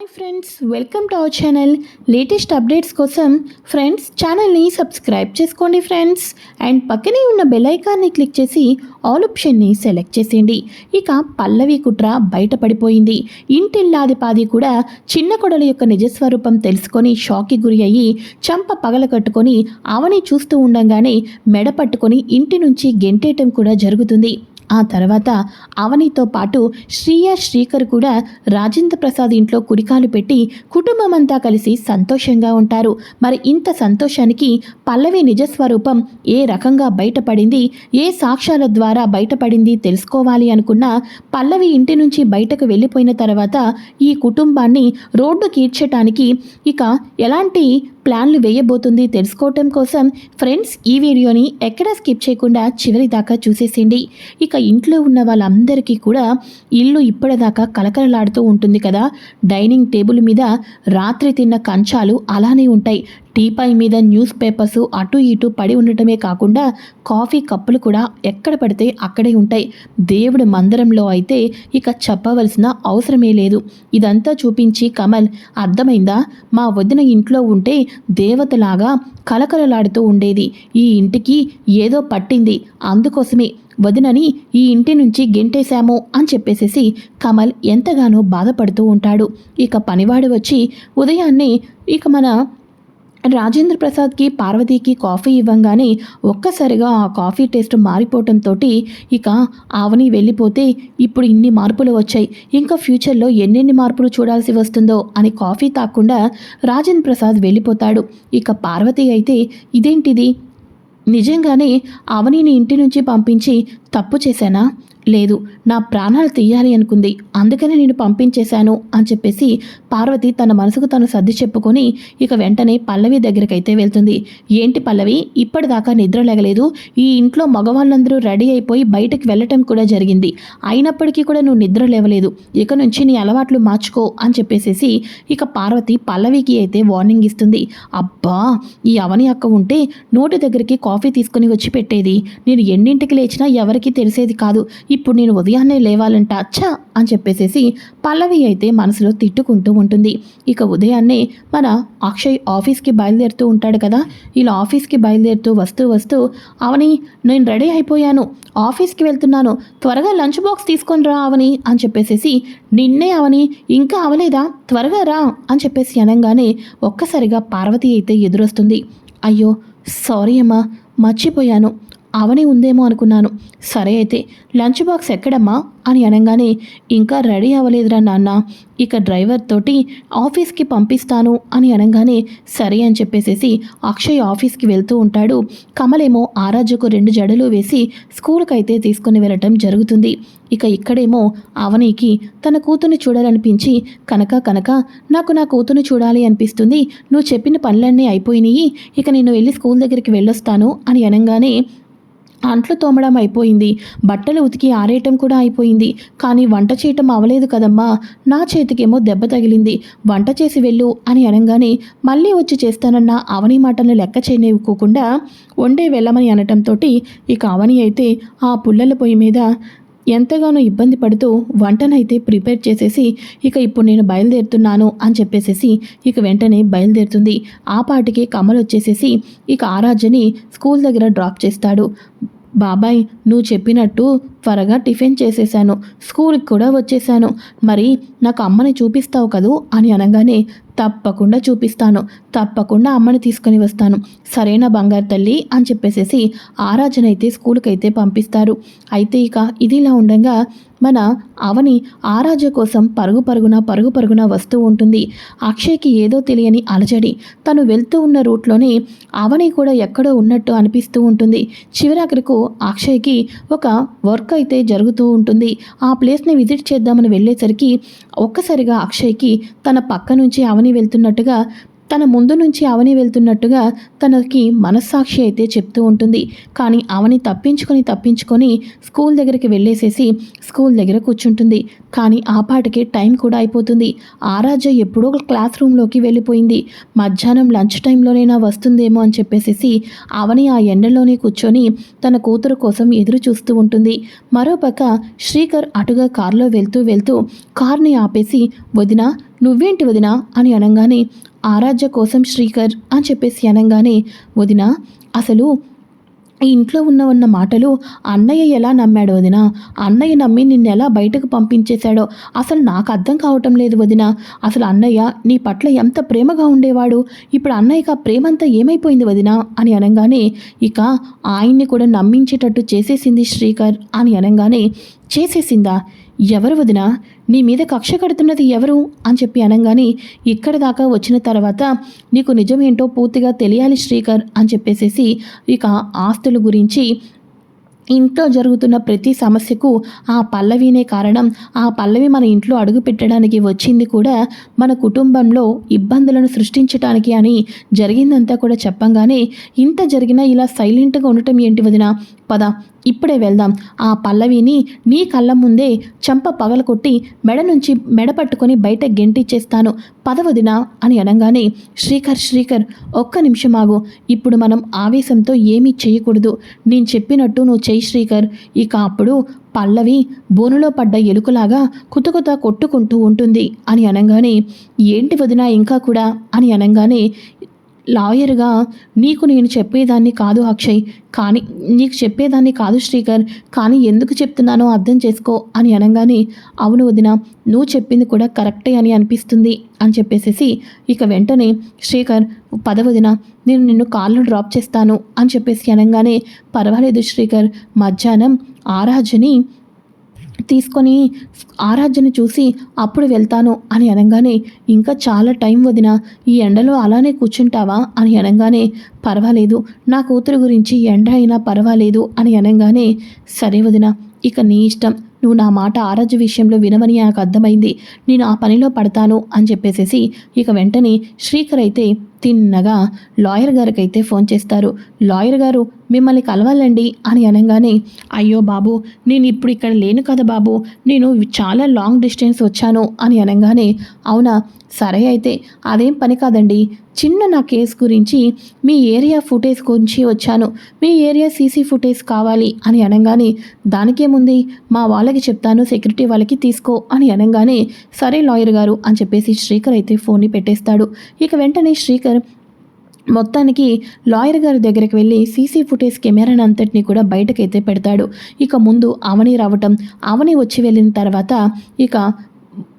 Hi friends welcome to our channel latest updates కోసం friends ఛానల్ని subscribe చేసుకోండి friends and పక్కనే ఉన్న బెల్ ఐకాన్ని క్లిక్ చేసి ఆల్ ఆప్షన్ని సెలెక్ట్ చేసేయండి. ఇక పల్లవి కుట్ర బయటపడిపోయింది ఇంటిల్లాదిపాది కూడా చిన్న కొడల యొక్క నిజస్వరూపం తెలుసుకొని షాక్కి గురి అయ్యి చంప పగల కట్టుకొని అవని చూస్తూ ఉండంగానే మెడ పట్టుకొని ఇంటి నుంచి గెంటేయటం కూడా జరుగుతుంది. ఆ తర్వాత అవనితో పాటు శ్రీయ శ్రీకర్ కూడా రాజేంద్ర ప్రసాద్ ఇంట్లో కుడికాలు పెట్టి కుటుంబం అంతా కలిసి సంతోషంగా ఉంటారు. మరి ఇంత సంతోషానికి పల్లవి నిజస్వరూపం ఏ రకంగా బయటపడింది? ఏ సాక్ష్యాల ద్వారా బయటపడింది తెలుసుకోవాలి అనుకున్న పల్లవి ఇంటి నుంచి బయటకు వెళ్ళిపోయిన తర్వాత ఈ కుటుంబాన్ని రోడ్డు కీడ్చటానికి ఇక ఎలాంటి ప్లాన్లు వేయబోతుంది తెలుసుకోవటం కోసం ఫ్రెండ్స్ ఈ వీడియోని ఎక్కడా స్కిప్ చేయకుండా చివరి దాకా చూసేసిండి ఇక ఇంట్లో ఉన్న వాళ్ళందరికీ కూడా ఇల్లు ఇప్పటిదాకా కలకలలాడుతూ ఉంటుంది కదా. డైనింగ్ టేబుల్ మీద రాత్రి తిన్న కంచాలు అలానే ఉంటాయి. టీపాయ్ మీద న్యూస్ పేపర్స్ అటు ఇటు పడి ఉండటమే కాకుండా కాఫీ కప్పులు కూడా ఎక్కడ పడితే అక్కడే ఉంటాయి. దేవుడి మందిరంలో అయితే ఇక చెప్పవలసిన అవసరమే లేదు. ఇదంతా చూపించి కమల్ అర్థమైందా? మా వదిన ఇంట్లో ఉంటే దేవతలాగా కలకలలాడుతూ ఉండేది. ఈ ఇంటికి ఏదో పట్టింది. అందుకోసమే వదినని ఈ ఇంటి నుంచి గెంటేశాము అని చెప్పేసేసి కమల్ ఎంతగానో బాధపడుతూ ఉంటాడు. ఇక పనివాడు వచ్చి ఉదయాన్నే ఇక మన రాజేంద్ర ప్రసాద్కి పార్వతీకి కాఫీ ఇవ్వంగానే ఒక్కసారిగా ఆ కాఫీ టేస్ట్ మారిపోవటంతో ఇక ఆవని వెళ్ళిపోతే ఇప్పుడు ఇన్ని మార్పులు వచ్చాయి. ఇంకా ఫ్యూచర్లో ఎన్నెన్ని మార్పులు చూడాల్సి వస్తుందో అని కాఫీ తాకుండా రాజేంద్ర ప్రసాద్ వెళ్ళిపోతాడు. ఇక పార్వతి అయితే ఇదేంటిది? నిజంగానే అవనీని ఇంటి నుంచి పంపించి తప్పు చేశానా? లేదు నా ప్రాణాలు తీయాలి అనుకుంది. అందుకనే నేను పంపించేశాను అని చెప్పేసి పార్వతి తన మనసుకు తను సర్ది చెప్పుకొని ఇక వెంటనే పల్లవి దగ్గరకైతే వెళ్తుంది. ఏంటి పల్లవి ఇప్పటిదాకా నిద్ర లేగలేదు. ఈ ఇంట్లో మగవాళ్ళందరూ రెడీ అయిపోయి బయటకు వెళ్ళటం కూడా జరిగింది. అయినప్పటికీ కూడా నువ్వు నిద్ర లేవలేదు. ఇక నుంచి నీ అలవాట్లు మార్చుకో అని చెప్పేసేసి ఇక పార్వతి పల్లవికి అయితే వార్నింగ్ ఇస్తుంది. అబ్బా ఈ అవని అక్క ఉంటే నోటి దగ్గరికి కాఫీ తీసుకుని వచ్చి పెట్టేది. నేను ఎన్నింటికి లేచినా ఎవరికీ తెలిసేది కాదు. ఇప్పుడు నేను ఉదయాన్నే లేవాలంట అచ్చా అని చెప్పేసేసి పల్లవి అయితే మనసులో తిట్టుకుంటూ ఉంటుంది. ఇక ఉదయాన్నే మన అక్షయ్ ఆఫీస్కి బయలుదేరుతూ ఉంటాడు కదా. ఇలా ఆఫీస్కి బయలుదేరుతూ వస్తూ వస్తూ అవని నేను రెడీ అయిపోయాను. ఆఫీస్కి వెళ్తున్నాను. త్వరగా లంచ్ బాక్స్ తీసుకొని రా అవని అని చెప్పేసేసి నిన్నే అవని ఇంకా అవలేదా? త్వరగా రా అని చెప్పేసి అనగానే ఒక్కసారిగా పార్వతి అయితే ఎదురొస్తుంది. అయ్యో సారీ అమ్మా మర్చిపోయాను. అవని ఉందేమో అనుకున్నాను. సరే అయితే లంచ్ బాక్స్ ఎక్కడమ్మా? అని అనగానే ఇంకా రెడీ అవ్వలేదురా నాన్న ఇక డ్రైవర్ తోటి ఆఫీస్కి పంపిస్తాను అని అనగానే సరే అని చెప్పేసేసి అక్షయ్ ఆఫీస్కి వెళ్తూ ఉంటాడు. కమలేమో ఆరాజ్యకు రెండు జడలు వేసి స్కూల్కి అయితే తీసుకుని వెళ్ళటం జరుగుతుంది. ఇక ఇక్కడేమో అవనికి తన కూతుర్ని చూడాలనిపించి కనుక కనుక నాకు నా కూతుర్ని చూడాలి అనిపిస్తుంది. నువ్వు చెప్పిన పనులన్నీ అయిపోయినాయి ఇక నేను వెళ్ళి స్కూల్ దగ్గరికి వెళ్ళొస్తాను అని అనగానే అంట్లు తోమడం అయిపోయింది. బట్టలు ఉతికి ఆరేయటం కూడా అయిపోయింది. కానీ వంట చేయటం అవలేదు కదమ్మా. నా చేతికేమో దెబ్బ తగిలింది. వంట చేసి వెళ్ళు అని అనగానే మళ్ళీ వచ్చి చేస్తానన్న అవని మాటలను లెక్క చేయనివ్వకోకుండా వండే వెళ్ళమని అనటంతో ఇక అవని అయితే ఆ పుల్లల పొయ్యి మీద ఎంతగానో ఇబ్బంది పడుతూ వంటనైతే ప్రిపేర్ చేసేసి ఇక ఇప్పుడు నేను బయలుదేరుతున్నాను అని చెప్పేసేసి ఇక వెంటనే బయలుదేరుతుంది. ఆ పాటికి కమల్ వచ్చేసేసి ఇక ఆరాధ్యని స్కూల్ దగ్గర డ్రాప్ చేస్తాడు. బాబాయ్ నువ్వు చెప్పినట్టు త్వరగా టిఫిన్ చేసేసాను. స్కూల్కి కూడా వచ్చేసాను. మరి నాకు అమ్మని చూపిస్తావు కదూ అని అనగానే తప్పకుండా చూపిస్తాను. తప్పకుండా అమ్మని తీసుకొని వస్తాను. సరైన బంగారు తల్లి అని చెప్పేసేసి ఆరాధన అయితే స్కూల్కి అయితే పంపిస్తారు. అయితే ఇక ఇదిలా ఉండగా మన అవని ఆరాజ కోసం పరుగు పరుగున పరుగు పరుగున వస్తూ ఉంటుంది. అక్షయ్కి ఏదో తెలియని అలజడి. తను వెళ్తూ ఉన్న రూట్లోనే అవని కూడా ఎక్కడో ఉన్నట్టు అనిపిస్తూ ఉంటుంది. చివరాఖరికు అక్షయ్కి ఒక వర్క్ అయితే జరుగుతూ ఉంటుంది. ఆ ప్లేస్ని విజిట్ చేద్దామని వెళ్ళేసరికి ఒక్కసారిగా అక్షయ్కి తన పక్క నుంచి అవని వెళ్తున్నట్టుగా తన ముందు నుంచి అవని వెళ్తున్నట్టుగా తనకి మనస్సాక్షి అయితే చెప్తూ ఉంటుంది. కానీ అవని తప్పించుకొని తప్పించుకొని స్కూల్ దగ్గరికి వెళ్ళేసేసి స్కూల్ దగ్గర కూర్చుంటుంది. కానీ ఆ పాటికి టైం కూడా అయిపోతుంది. ఆరాజ ఎప్పుడో క్లాస్ రూమ్లోకి వెళ్ళిపోయింది. మధ్యాహ్నం లంచ్ టైంలోనైనా వస్తుందేమో అని చెప్పేసేసి అవని ఆ ఎండలోనే కూర్చొని తన కూతురు కోసం ఎదురు చూస్తూ ఉంటుంది. మరోపక్క శ్రీకర్ అటుగా కారులో వెళ్తూ వెళ్తూ కార్ని ఆపేసి వదిన నువ్వేంటి వదినా? అని అనగానే ఆరాధ్య కోసం శ్రీకర్ అని చెప్పేసి అనగానే వదిన అసలు ఈ ఇంట్లో ఉన్న ఉన్న మాటలు అన్నయ్య ఎలా నమ్మాడు వదిన? అన్నయ్య నమ్మి నిన్ను ఎలా బయటకు పంపించేశాడో అసలు నాకు అర్థం కావటం లేదు వదిన. అసలు అన్నయ్య నీ పట్ల ఎంత ప్రేమగా ఉండేవాడు? ఇప్పుడు అన్నయ్యకి ఆ ప్రేమంతా ఏమైపోయింది వదిన? అని అనగానే ఇక ఆయన్ని కూడా నమ్మించేటట్టు చేసేసింది శ్రీకర్ అని అనగానే చేసేసిందా? ఎవరు వదినా? నీ మీద కక్ష కడుతున్నది ఎవరు? అని చెప్పి అనగానే ఇక్కడ దాకా వచ్చిన తర్వాత నీకు నిజమేంటో పూర్తిగా తెలియాలి శ్రీకర్ అని చెప్పేసేసి ఇక ఆస్తుల గురించి ఇంట్లో జరుగుతున్న ప్రతి సమస్యకు ఆ పల్లవినే కారణం. ఆ పల్లవి మన ఇంట్లో అడుగు పెట్టడానికి వచ్చింది కూడా మన కుటుంబంలో ఇబ్బందులను సృష్టించటానికి అని జరిగిందంతా కూడా చెప్పంగానే ఇంత జరిగినా ఇలా సైలెంట్గా ఉండటం ఏంటి వదిన? పద ఇప్పుడే వెళ్దాం. ఆ పల్లవిని నీ కళ్ళ ముందే చంప పగలకొట్టి మెడ నుంచి మెడ పట్టుకొని బయట గెంటిచ్చేస్తాను. పదవదిన అని అనగానే శ్రీకర్ శ్రీకర్ ఒక్క నిమిషం ఆగు. ఇప్పుడు మనం ఆవేశంతో ఏమీ చేయకూడదు. నేను చెప్పినట్టు నువ్వు చేయి శ్రీకర్. ఇక అప్పుడు పల్లవి బోనులో పడ్డ ఎలుకలాగా కుతకుత కొట్టుకుంటూ ఉంటుంది అని అనగానే ఏంటి వదినా ఇంకా కూడా? అని అనగానే లాయర్గా నీకు నేను చెప్పేదాన్ని కాదు అక్షయ్ కానీ నీకు చెప్పేదాన్ని కాదు శ్రీకర్ కానీ ఎందుకు చెప్తున్నానో అర్థం చేసుకో అని అనగానే అవును వదిన నువ్వు చెప్పింది కూడా కరెక్టే అని అనిపిస్తుంది అని చెప్పేసేసి ఇక వెంటనే శ్రీకర్ పదవదిన నేను నిన్ను కార్లో డ్రాప్ చేస్తాను అని చెప్పేసి అనగానే పర్వాలేదు శ్రీకర్ మధ్యాహ్నం ఆరాజని తీసుకొని ఆరాధ్యని చూసి అప్పుడు వెళ్తాను అని అనగానే ఇంకా చాలా టైం వదిన ఈ ఎండలో అలానే కూర్చుంటావా? అని అనగానే పర్వాలేదు నా కూతురు గురించి ఎండ అయినా పర్వాలేదు అని అనగానే సరే వదిన ఇక నీ ఇష్టం. నువ్వు నా మాట ఆరాధ్య విషయంలో వినమని నాకు అర్థమైంది. నేను ఆ పనిలో పడతాను అని చెప్పేసేసి ఇక వెంటనే శ్రీకర్ అయితే తిన్నగా లాయర్ గారికి అయితే ఫోన్ చేస్తారు. లాయర్ గారు మిమ్మల్ని కలవాలండి అని అనగానే అయ్యో బాబు నేను ఇప్పుడు ఇక్కడ లేను కదా బాబు నేను చాలా లాంగ్ డిస్టెన్స్ వచ్చాను అని అనగానే అవునా సరే అయితే అదేం పని కాదండి. చిన్న నా కేసు గురించి మీ ఏరియా ఫుటేజ్ గురించి వచ్చాను. మీ ఏరియా సీసీ ఫుటేజ్ కావాలి అని అనగానే దానికేముంది? మా వాళ్ళకి చెప్తాను సెక్యూరిటీ వాళ్ళకి తీసుకో అని అనగానే సరే లాయర్ గారు అని చెప్పేసి శ్రీకర్ అయితే ఫోన్ని పెట్టేస్తాడు. ఇక వెంటనే శ్రీకర్ మొత్తానికి లాయర్ గారి దగ్గరికి వెళ్ళి సీసీ ఫుటేజ్ కెమెరాని అంతటిని కూడా బయటకైతే పెడతాడు. ఇక ముందు అవని రావటం అవని వచ్చి వెళ్ళిన తర్వాత ఇక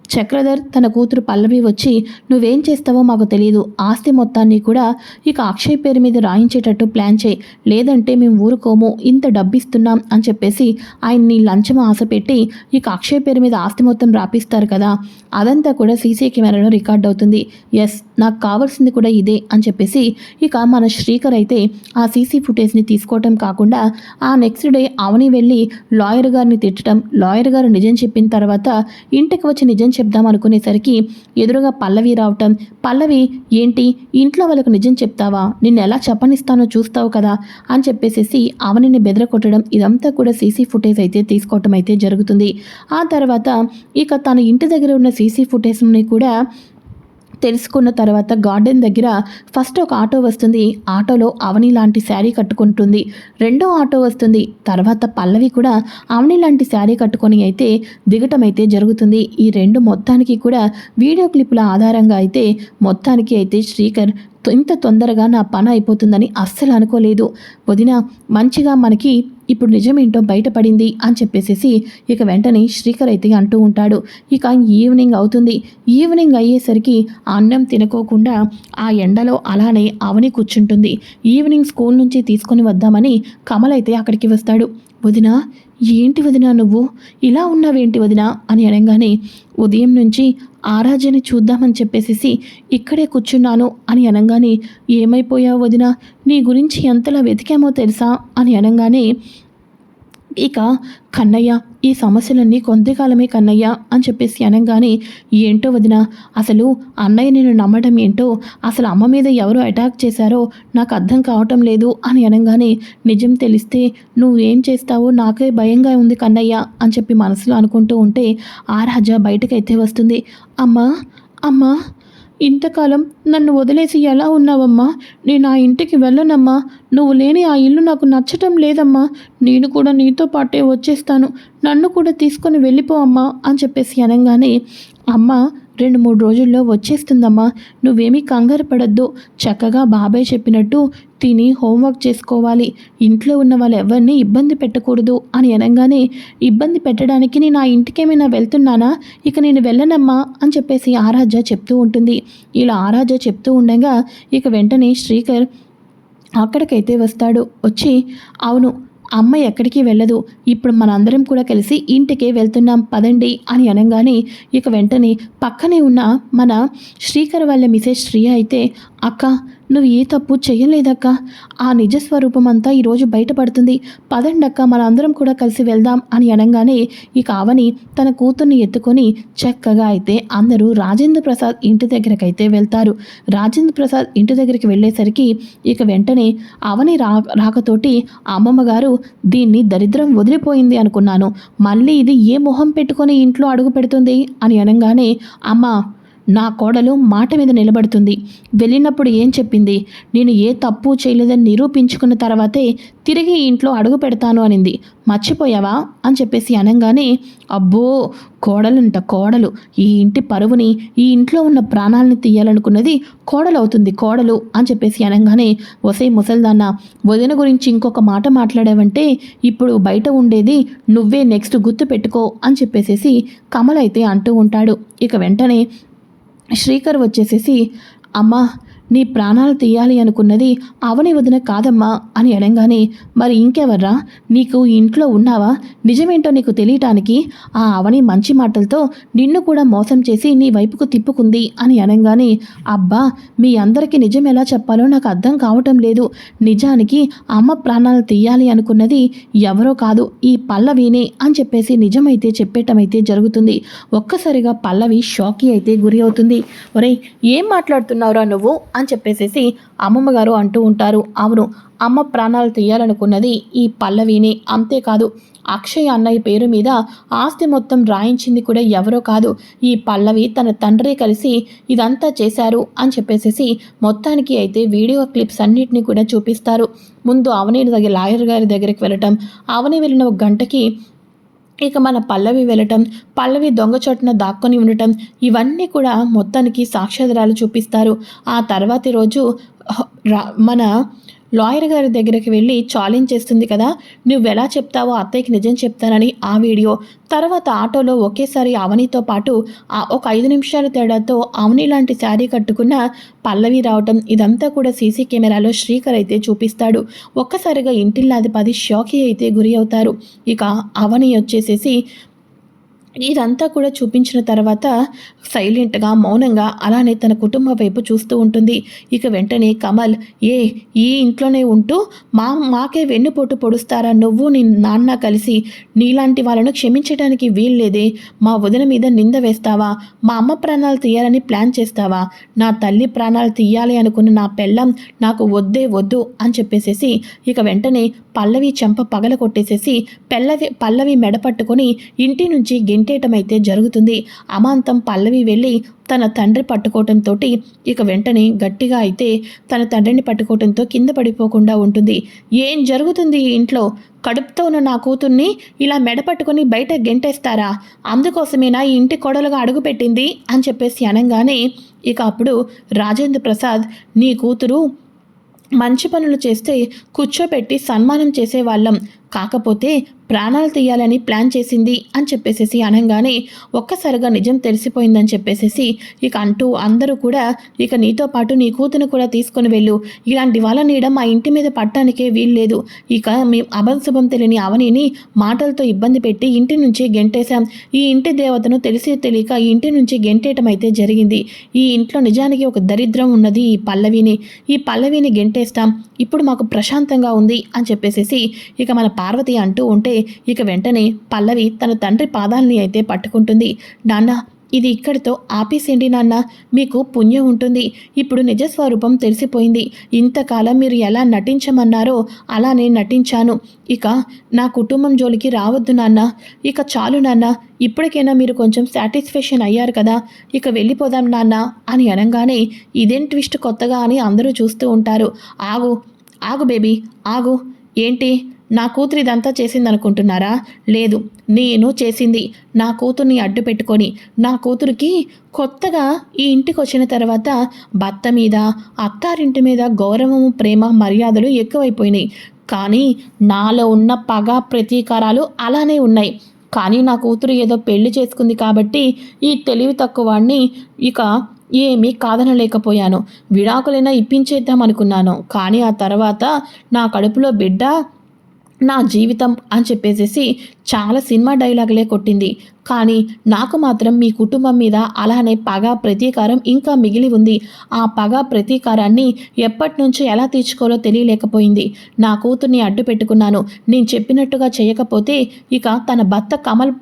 చక్రధర్ తన కూతురు పల్లవి వచ్చి నువ్వేం చేస్తావో మాకు తెలియదు ఆస్తి మొత్తాన్ని కూడా ఇక అక్షయ్ పేరు మీద రాయించేటట్టు ప్లాన్ చేయి. లేదంటే మేము ఊరుకోము. ఇంత డబ్బిస్తున్నాం అని చెప్పేసి ఆయన్ని లంచం ఆశ పెట్టి ఇక అక్షయ్ పేరు మీద ఆస్తి మొత్తం రాపిస్తారు కదా. అదంతా కూడా సీసీ కెమెరాలో రికార్డ్ అవుతుంది. ఎస్ నాకు కావాల్సింది కూడా ఇదే అని చెప్పేసి ఇక మన శ్రీకర్ అయితే ఆ సీసీ ఫుటేజ్ని తీసుకోవటం కాకుండా ఆ నెక్స్ట్ డే అవని వెళ్ళి లాయర్ గారిని తిట్టడం లాయర్ గారు నిజం చెప్పిన తర్వాత ఇంటికి వచ్చి నిజం చెప్దాం అనుకునేసరికి ఎదురుగా పల్లవి రావటం పల్లవి ఏంటి? ఇంట్లో వాళ్ళకు నిజం చెప్తావా? నిన్ను ఎలా చెప్పనిస్తానో చూస్తావు కదా? అని చెప్పేసేసి ఆమెని బెదరకొట్టడం ఇదంతా కూడా సీసీ ఫుటేజ్ అయితే తీసుకోవటం అయితే జరుగుతుంది. ఆ తర్వాత ఇక తన ఇంటి దగ్గర ఉన్న సీసీ ఫుటేజ్ని కూడా తెలుసుకున్న తర్వాత గార్డెన్ దగ్గర ఫస్ట్ ఒక ఆటో వస్తుంది. ఆటోలో అవని లాంటి శారీ కట్టుకుంటుంది. రెండో ఆటో వస్తుంది. తర్వాత పల్లవి కూడా అవని లాంటి శారీ కట్టుకొని అయితే దిగటం అయితే జరుగుతుంది. ఈ రెండు మొత్తానికి కూడా వీడియో క్లిప్ల ఆధారంగా అయితే మొత్తానికి అయితే శ్రీకర్ ఇంత తొందరగా నా పని అయిపోతుందని అస్సలు అనుకోలేదు. వదిన మంచిగా మనకి ఇప్పుడు నిజమేంటో బయటపడింది అని చెప్పేసేసి ఇక వెంటనే శ్రీకర్ అయితే అంటూ ఉంటాడు. ఇక ఈవినింగ్ అవుతుంది. ఈవినింగ్ అయ్యేసరికి అన్నం తినకోకుండా ఆ ఎండలో అలానే అవని కూర్చుంటుంది. ఈవినింగ్ స్కూల్ నుంచి తీసుకొని వద్దామని కమల్ అయితే అక్కడికి వస్తాడు. వదిన ఏంటి వదిన నువ్వు? ఇలా ఉన్నావేంటి వదిన? అని అనగానే ఉదయం నుంచి ఆరాధ్యని చూద్దామని చెప్పేసేసి ఇక్కడే కూర్చున్నాను అని అనగానే ఏమైపోయావు వదిన? నీ గురించి ఎంతలా వెతికామో తెలుసా? అని అనగానే ఇక కన్నయ్య ఈ సమస్యలన్నీ కొంతకాలమే కన్నయ్య అని చెప్పేసి అనగానే ఏంటో వదిన అసలు అన్నయ్య నేను నమ్మడం ఏంటో అసలు అమ్మ మీద ఎవరు అటాక్ చేశారో నాకు అర్థం కావటం లేదు అని అనగానే నిజం తెలిస్తే నువ్వేం చేస్తావో నాకే భయంగా ఉంది కన్నయ్య అని చెప్పి మనసులో అనుకుంటూ ఉంటే ఆ రాజా బయటకైతే వస్తుంది. అమ్మా అమ్మా ఇంతకాలం నన్ను వదిలేసి ఎలా ఉన్నావమ్మా? నేను ఆ ఇంటికి వెళ్ళనమ్మా. నువ్వు లేని ఆ ఇల్లు నాకు నచ్చటం లేదమ్మా. నేను కూడా నీతో పాటే వచ్చేస్తాను. నన్ను కూడా తీసుకొని వెళ్ళిపోవమ్మా అని చెప్పేసి అనగానే అమ్మ రెండు మూడు రోజుల్లో వచ్చేస్తుందమ్మా. నువ్వేమీ కంగారు పడద్దు. చక్కగా బాబాయ్ చెప్పినట్టు తిని హోంవర్క్ చేసుకోవాలి. ఇంట్లో ఉన్న వాళ్ళు ఎవరిని ఇబ్బంది పెట్టకూడదు అని అనగానే ఇబ్బంది పెట్టడానికి నేను ఆ ఇంటికేమైనా వెళ్తున్నానా? ఇక నేను వెళ్ళనమ్మా అని చెప్పేసి ఆరాధ్య చెప్తూ ఉంటుంది. ఇలా ఆరాధ్య చెప్తూ ఉండగా ఇక వెంటనే శ్రీకర్ అక్కడికైతే వస్తాడు. వచ్చి అవును అమ్మ ఎక్కడికి వెళ్ళదు. ఇప్పుడు మనందరం కూడా కలిసి ఇంటికే వెళ్తున్నాం పదండి అని అనగానే ఇక వెంటనే పక్కనే ఉన్న మన శ్రీకర్ వాళ్ళ మిసెస్ శ్రీ అయితే అక్క నువ్వు ఏ తప్పు చేయలేదక్క ఆ నిజస్వరూపం అంతా ఈరోజు బయటపడుతుంది. పదండక్క మనందరం కూడా కలిసి వెళ్దాం అని అనగానే ఇక అవని తన కూతుర్ని ఎత్తుకొని చక్కగా అయితే అందరూ రాజేంద్ర ప్రసాద్ ఇంటి దగ్గరకైతే వెళ్తారు. రాజేంద్ర ప్రసాద్ ఇంటి దగ్గరికి వెళ్ళేసరికి ఇక వెంటనే అవని రా రాకతోటి అమ్మమ్మ గారు దీన్ని దరిద్రం వదిలిపోయింది అనుకున్నాను. మళ్ళీ ఇది ఏ మొహం పెట్టుకొని ఇంట్లో అడుగు పెడుతుంది అని అనగానే అమ్మ నా కోడలు మాట మీద నిలబడుతుంది. వెళ్ళినప్పుడు ఏం చెప్పింది? నేను ఏ తప్పు చేయలేదని నిరూపించుకున్న తర్వాతే తిరిగి ఇంట్లో అడుగు పెడతాను అనింది. మర్చిపోయావా? అని చెప్పేసి అనగానే అబ్బో కోడలుంట కోడలు. ఈ ఇంటి పరువుని ఈ ఇంట్లో ఉన్న ప్రాణాలని తీయాలనుకున్నది కోడలు అవుతుంది కోడలు అని చెప్పేసి అనగానే వసే ముసల్దాన్న వదిన గురించి ఇంకొక మాట మాట్లాడావంటే ఇప్పుడు బయట ఉండేది నువ్వే నెక్స్ట్ గుర్తు పెట్టుకో అని చెప్పేసేసి కమల్ అయితే అంటూ ఉంటాడు. ఇక వెంటనే శ్రీకర్ వచ్చేసేసి అమ్మా నీ ప్రాణాలు తీయాలి అనుకున్నది అవని వదిన కాదమ్మా అని అనగానే మరి ఇంకెవర్రా? నీకు ఇంట్లో ఉన్నావా? నిజమేంటో నీకు తెలియటానికి ఆ అవని మంచి మాటలతో నిన్ను కూడా మోసం చేసి నీ వైపుకు తిప్పుకుంది అని అనగానే అబ్బా మీ అందరికీ నిజం ఎలా చెప్పాలో నాకు అర్థం కావటం లేదు. నిజానికి అమ్మ ప్రాణాలు తీయాలి అనుకున్నది ఎవరో కాదు ఈ పల్లవినే అని చెప్పేసి నిజమైతే చెప్పేటమైతే జరుగుతుంది. ఒక్కసారిగా పల్లవి షాకీ అయితే గురి అవుతుంది. ఒరేయ్ ఏం మాట్లాడుతున్నావురా నువ్వు? అని చెప్పేసేసి అమ్మమ్మ గారు అంటూ ఉంటారు. అవును అమ్మ ప్రాణాలు తీయాలనుకున్నది ఈ పల్లవిని. అంతేకాదు అక్షయ్ అన్నయ్య పేరు మీద ఆస్తి మొత్తం రాయించింది కూడా ఎవరో కాదు. ఈ పల్లవి తన తండ్రి కలిసి ఇదంతా చేశారు అని చెప్పేసేసి మొత్తానికి అయితే వీడియో క్లిప్స్ అన్నిటిని కూడా చూపిస్తారు. ముందు అవని దగ్గర లాయర్ గారి దగ్గరికి వెళ్ళటం అవని వెళ్ళిన ఒక గంటకి ఇక మన పల్లవి వెళ్ళటం పల్లవి దొంగ చోటున దాక్కొని ఉండటం ఇవన్నీ కూడా మొత్తానికి సాక్ష్యాధారాలు చూపిస్తారు. ఆ తర్వాతి రోజు రా- మన లాయర్ గారి దగ్గరికి వెళ్ళి ఛాలెంజ్ చేస్తుంది కదా నువ్వు ఎలా చెప్తావో అత్తయ్యకి నిజం చెప్తానని ఆ వీడియో. తర్వాత ఆటోలో ఒకేసారి అవనితో పాటు ఆ ఒక ఐదు నిమిషాల తేడాతో అవని లాంటి శారీ కట్టుకున్న పల్లవి రావటం ఇదంతా కూడా సీసీ కెమెరాలో శ్రీకర్ అయితే చూపిస్తాడు. ఒక్కసారిగా ఇంటిల్లాది పది షాకీ అయితే గురి అవుతారు. ఇక అవని వచ్చేసేసి ఇదంతా కూడా చూపించిన తర్వాత సైలెంట్గా మౌనంగా అలానే తన కుటుంబ వైపు చూస్తూ ఉంటుంది. ఇక వెంటనే కమల్ ఏ ఈ ఇంట్లోనే ఉంటూ మా మాకే వెన్నుపోటు పొడుస్తారా? నువ్వు నీ నాన్న కలిసి నీలాంటి వాళ్ళను క్షమించడానికి వీల్లేదే. మా వదిన మీద నింద వేస్తావా? మా అమ్మ ప్రాణాలు తీయాలని ప్లాన్ చేస్తావా? నా తల్లి ప్రాణాలు తీయాలి అనుకున్న నా పెళ్ళం నాకు వద్దే వద్దు అని చెప్పేసేసి ఇక వెంటనే పల్లవి చెంప పగల కొట్టేసేసి పెళ్ళవి పల్లవి మెడ పట్టుకొని ఇంటి నుంచి గెంటేయటం అయితే జరుగుతుంది. అమాంతం పల్లవి వెళ్ళి తన తండ్రి పట్టుకోవటంతో ఇక వెంటనే గట్టిగా అయితే తన తండ్రిని పట్టుకోవటంతో కింద పడిపోకుండా ఉంటుంది. ఏం జరుగుతుంది ఈ ఇంట్లో? కడుపుతో ఉన్న నా కూతుర్ని ఇలా మెడ పట్టుకొని బయట గెంటేస్తారా? అందుకోసమేనా ఈ ఇంటి కొడలుగా అడుగుపెట్టింది అని చెప్పేసి అనగానే ఇక అప్పుడు రాజేంద్ర ప్రసాద్ నీ కూతురు మంచి పనులు చేస్తే కూర్చోపెట్టి సన్మానం చేసేవాళ్ళం. కాకపోతే ప్రాణాలు తీయాలని ప్లాన్ చేసింది అని చెప్పేసేసి అనగానే ఒక్కసారిగా నిజం తెలిసిపోయిందని చెప్పేసేసి ఇక అంటూ అందరూ కూడా ఇక నీతో పాటు నీ కూతురు కూడా తీసుకొని వెళ్ళు. ఇలాంటి వాళ్ళ నీడ మా ఇంటి మీద పట్టడానికే వీల్లేదు ఇక మేము అభంశుభం తెలియని అవనిని మాటలతో ఇబ్బంది పెట్టి ఇంటి నుంచి గెంటేశాం. ఈ ఇంటి దేవతను తెలిసి తెలియక ఈ ఇంటి నుంచి గెంటేయటం అయితే జరిగింది. ఈ ఇంట్లో నిజానికి ఒక దరిద్రం ఉన్నది ఈ పల్లవిని. ఈ పల్లవిని గెంటేస్తాం. ఇప్పుడు మాకు ప్రశాంతంగా ఉంది అని చెప్పేసేసి ఇక మన పార్వతి అంటూ ఉంటే ఇక వెంటనే పల్లవి తన తండ్రి పాదాలని అయితే పట్టుకుంటుంది. నాన్న ఇది ఇక్కడితో ఆపేసేయండి నాన్న. మీకు పుణ్యం ఉంటుంది. ఇప్పుడు నిజస్వరూపం తెలిసిపోయింది. ఇంతకాలం మీరు ఎలా నటించమన్నారో అలానే నటించాను. ఇక నా కుటుంబం జోలికి రావద్దు నాన్న. ఇక చాలు నాన్న. ఇప్పటికైనా మీరు కొంచెం సాటిస్ఫాక్షన్ అయ్యారు కదా. ఇక వెళ్ళిపోదాం నాన్న అని అనగానే ఇదేం ట్విస్ట్ కొత్తగా అని అందరూ చూస్తూ ఉంటారు. ఆగు ఆగు బేబీ ఆగు. ఏంటి? నా కూతురు ఇదంతా చేసింది అనుకుంటున్నారా లేదు నేను చేసింది. నా కూతుర్ని అడ్డు పెట్టుకొని నా కూతురికి కొత్తగా ఈ ఇంటికి వచ్చిన తర్వాత భర్త మీద అత్తారింటి మీద గౌరవము ప్రేమ మర్యాదలు ఎక్కువైపోయినాయి. కానీ నాలో ఉన్న పగ ప్రతీకారాలు అలానే ఉన్నాయి. కానీ నా కూతురు ఏదో పెళ్ళి చేసుకుంది కాబట్టి ఈ తెలివి తక్కువ ఇక ఏమీ కాదనలేకపోయాను. విడాకులైనా ఇప్పించేద్దాం అనుకున్నాను కానీ ఆ తర్వాత నా కడుపులో బిడ్డ నా జీవితం అని చెప్పేసేసి చాలా సినిమా డైలాగులే కొట్టింది. కానీ నాకు మాత్రం మీ కుటుంబం మీద అలానే పగ ప్రతీకారం ఇంకా మిగిలి ఉంది. ఆ పగ ప్రతీకారాన్ని ఎప్పటి నుంచి ఎలా తీర్చుకోవాలో తెలియలేకపోయింది. నా కూతుర్ని అడ్డు పెట్టుకున్నాను నేను చెప్పినట్టుగా చేయకపోతే ఇక తన భర్త కమల్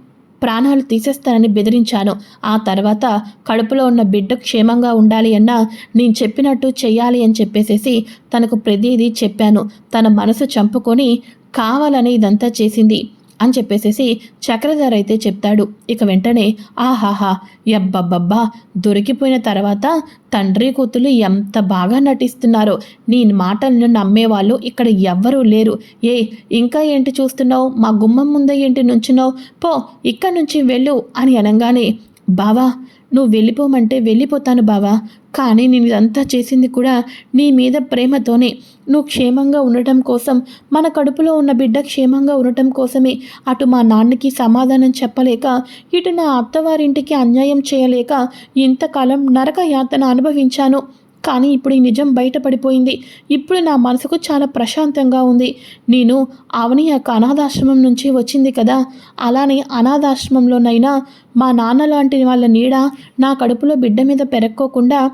ప్రాణాలు తీసేస్తానని బెదిరించాను. ఆ తర్వాత కడుపులో ఉన్న బిడ్డ క్షేమంగా ఉండాలి అన్నా నేను చెప్పినట్టు చెయ్యాలి అని చెప్పేసేసి తనకు ప్రతిదీ చెప్పాను. తన మనసు చంపుకొని కావాలని ఇదంతా చేసింది. అని చెప్పేసేసి చక్రధర్ అయితే చెప్తాడు. ఇక వెంటనే ఆహాహా ఎబ్బబ్బబ్బా దొరికిపోయిన తర్వాత తండ్రి కూతులు ఎంత బాగా నటిస్తున్నారో. నీ మాటలను నమ్మేవాళ్ళు ఇక్కడ ఎవ్వరూ లేరు. ఏ ఇంకా ఏంటి చూస్తున్నావు? మా గుమ్మం ముందే ఏంటి నుంచున్నావు? పో ఇక్కడి నుంచి వెళ్ళు అని అనగానే బావా నువ్వు వెళ్ళిపోమంటే వెళ్ళిపోతాను బావా. కానీ నేను ఇదంతా చేసింది కూడా నీ మీద ప్రేమతోనే. నువ్వు క్షేమంగా ఉండటం కోసం మన కడుపులో ఉన్న బిడ్డ క్షేమంగా ఉండటం కోసమే. అటు మా నాన్నకి సమాధానం చెప్పలేక ఇటు నా అత్తవారింటికి అన్యాయం చేయలేక ఇంతకాలం నరక యాతన అనుభవించాను. కానీ ఇప్పుడు ఈ నిజం బయటపడిపోయింది. ఇప్పుడు నా మనసుకు చాలా ప్రశాంతంగా ఉంది. నేను అవని యొక్క అనాథాశ్రమం నుంచి వచ్చింది కదా. అలానే అనాథాశ్రమంలోనైనా మా నాన్న లాంటి వాళ్ళ నీడ నా కడుపులో బిడ్డ మీద పెరక్కోకుండా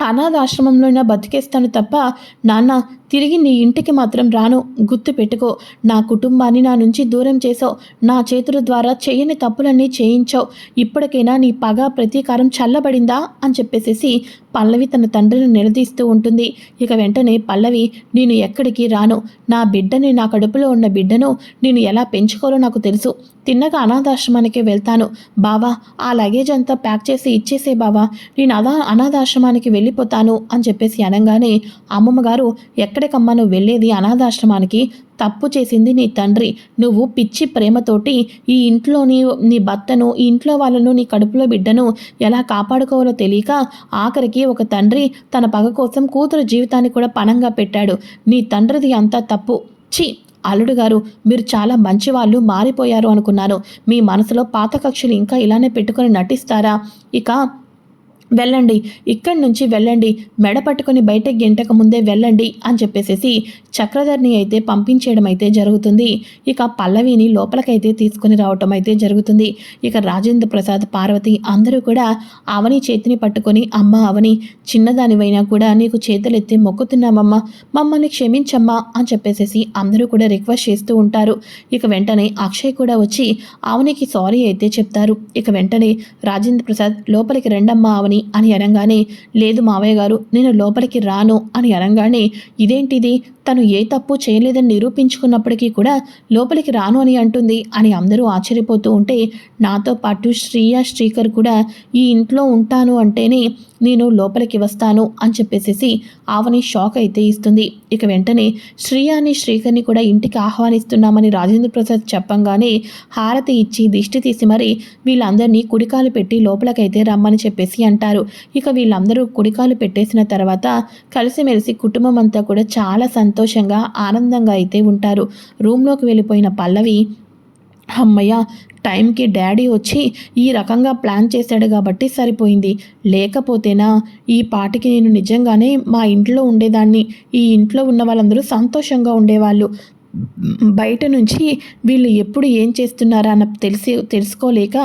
అనాథాశ్రమంలో అయినా బతికేస్తాను తప్ప నాన్న తిరిగి నీ ఇంటికి మాత్రం రాను. గుర్తు పెట్టుకో. నా కుటుంబాన్ని నా నుంచి దూరం చేసావు. నా చేతుల ద్వారా చేయని తప్పులన్నీ చేయించావు. ఇప్పటికైనా నీ పగ ప్రతీకారం చల్లబడిందా? అని చెప్పేసేసి పల్లవి తన తండ్రిని నిలదీస్తూ ఉంటుంది. ఇక వెంటనే పల్లవి నేను ఎక్కడికి రాను. నా బిడ్డని నా కడుపులో ఉన్న బిడ్డను నేను ఎలా పెంచుకోవాలో నాకు తెలుసు. తిన్నగా అనాథాశ్రమానికి వెళ్తాను. బావా ఆ లగేజ్ అంతా ప్యాక్ చేసి ఇచ్చేసే బావా. నేను అదా అనాథాశ్రమానికి వెళ్ళిపోతాను అని చెప్పేసి అనగానే అమ్మమ్మగారు ఎక్కడికమ్మా నువ్వు వెళ్ళేది అనాథాశ్రమానికి? తప్పు చేసింది నీ తండ్రి. నువ్వు పిచ్చి ప్రేమతోటి ఈ ఇంట్లోని నీ భర్తను ఈ ఇంట్లో వాళ్ళను నీ కడుపులో బిడ్డను ఎలా కాపాడుకోవాలో తెలియక ఆఖరికి ఒక తండ్రి తన పగ కోసం కూతురు జీవితాన్ని కూడా పణంగా పెట్టాడు. నీ తండ్రిది అంతా తప్పు. చి అల్లుడు గారు మీరు చాలా మంచివాళ్ళు మారిపోయారు అనుకున్నాను. మీ మనసులో పాత కక్షలు ఇంకా ఇలానే పెట్టుకొని నటిస్తారా? ఇక వెళ్ళండి ఇక్కడి నుంచి వెళ్ళండి మెడ పట్టుకొని బయటకు గెంటక ముందే వెళ్ళండి అని చెప్పేసేసి చక్రధర్ని అయితే పంపించేయడం అయితే జరుగుతుంది. ఇక పల్లవిని లోపలికైతే తీసుకుని రావటం అయితే జరుగుతుంది. ఇక రాజేంద్ర ప్రసాద్ పార్వతి అందరూ కూడా అవని చేతిని పట్టుకొని అమ్మ అవని చిన్నదానివైనా కూడా నీకు చేతులెత్తి మొక్కుతున్నామమ్మా మమ్మల్ని క్షమించమ్మా అని చెప్పేసేసి అందరూ కూడా రిక్వెస్ట్ చేస్తూ ఉంటారు. ఇక వెంటనే అక్షయ్ కూడా వచ్చి అవనికి సారీ అయితే చెప్తారు. ఇక వెంటనే రాజేంద్ర ప్రసాద్ లోపలికి రెండమ్మా అవని అని అనగానే లేదు మావయ్య గారు నేను లోపలికి రాను అని అనగానే ఇదేంటిది? తను ఏ తప్పు చేయలేదని నిరూపించుకున్నప్పటికీ కూడా లోపలికి రాను అని అంటుంది. అని అందరూ ఆశ్చర్యపోతూ ఉంటే నాతో పాటు శ్రీయ శ్రీకర్ కూడా ఈ ఇంట్లో ఉంటాను అంటేనే నేను లోపలికి వస్తాను అని చెప్పేసేసి ఆవని షాక్ అయితే ఇస్తుంది. ఇక వెంటనే శ్రీయాని శ్రీకర్ని కూడా ఇంటికి ఆహ్వానిస్తున్నామని రాజేంద్ర ప్రసాద్ చెప్పంగానే హారతి ఇచ్చి దిష్టి తీసి మరి వీళ్ళందరినీ కుడికాలు పెట్టి లోపలికైతే రమ్మని చెప్పేసి అంటారు. ఇక వీళ్ళందరూ కుడికాలు పెట్టేసిన తర్వాత కలిసిమెలిసి కుటుంబం అంతా కూడా చాలా సంతోషంగా ఆనందంగా అయితే ఉంటారు. రూమ్లోకి వెళ్ళిపోయిన పల్లవి అమ్మయ్య టైంకి డాడీ వచ్చి ఈ రకంగా ప్లాన్ చేశాడు కాబట్టి సరిపోయింది. లేకపోతేనా ఈ పాటికి నేను నిజంగానే మా ఇంట్లో ఉండేదాన్ని. ఈ ఇంట్లో ఉన్న వాళ్ళందరూ సంతోషంగా ఉండేవాళ్ళు. బయట నుంచి వీళ్ళు ఎప్పుడు ఏం చేస్తున్నారా అన్న తెలిసి తెలుసుకోలేక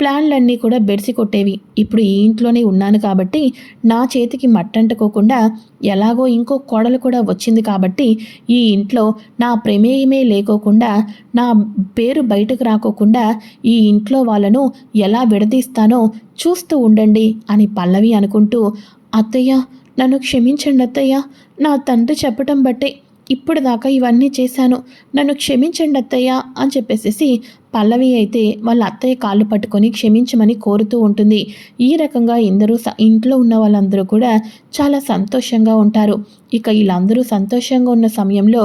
ప్లాన్లన్నీ కూడా బెడిసి కొట్టేవి. ఇప్పుడు ఈ ఇంట్లోనే ఉన్నాను కాబట్టి నా చేతికి మట్టంటుకోకుండా ఎలాగో ఇంకో కోడలు కూడా వచ్చింది కాబట్టి ఈ ఇంట్లో నా ప్రమేయమే లేకోకుండా నా పేరు బయటకు రాకోకుండా ఈ ఇంట్లో వాళ్ళను ఎలా విడదీస్తానో చూస్తూ ఉండండి అని పల్లవి అనుకుంటూ అత్తయ్య నన్ను క్షమించండి అత్తయ్య నా తండ్రి చెప్పటం బట్టే ఇప్పుడు దాకా ఇవన్నీ చేశాను. నన్ను క్షమించండి అత్తయ్య అని చెప్పేసేసి పల్లవి అయితే వాళ్ళ అత్తయ్య కాళ్ళు పట్టుకొని క్షమించమని కోరుతూ ఉంటుంది. ఈ రకంగా ఇందరూ ఇంట్లో ఉన్న వాళ్ళందరూ కూడా చాలా సంతోషంగా ఉంటారు. ఇక వీళ్ళందరూ సంతోషంగా ఉన్న సమయంలో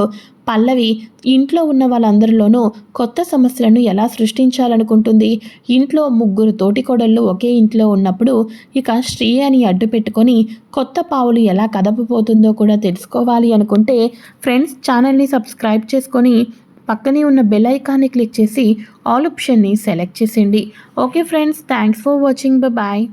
పల్లవి ఇంట్లో ఉన్న వాళ్ళందరిలోనూ కొత్త సమస్యలను ఎలా సృష్టించాలనుకుంటుంది? ఇంట్లో ముగ్గురు తోటికోడళ్ళు ఒకే ఇంట్లో ఉన్నప్పుడు ఇక శ్రీ అని అడ్డు పెట్టుకొని కొత్త పావులు ఎలా కదపబోతుందో కూడా తెలుసుకోవాలి అనుకుంటే ఫ్రెండ్స్ ఛానల్ని సబ్స్క్రైబ్ చేసుకొని పక్కనే ఉన్న బెల్ ఐకాన్ని క్లిక్ చేసి ఆల్ ఆప్షన్ని సెలెక్ట్ చేసేయండి. Okay friends thanks for watching. Bye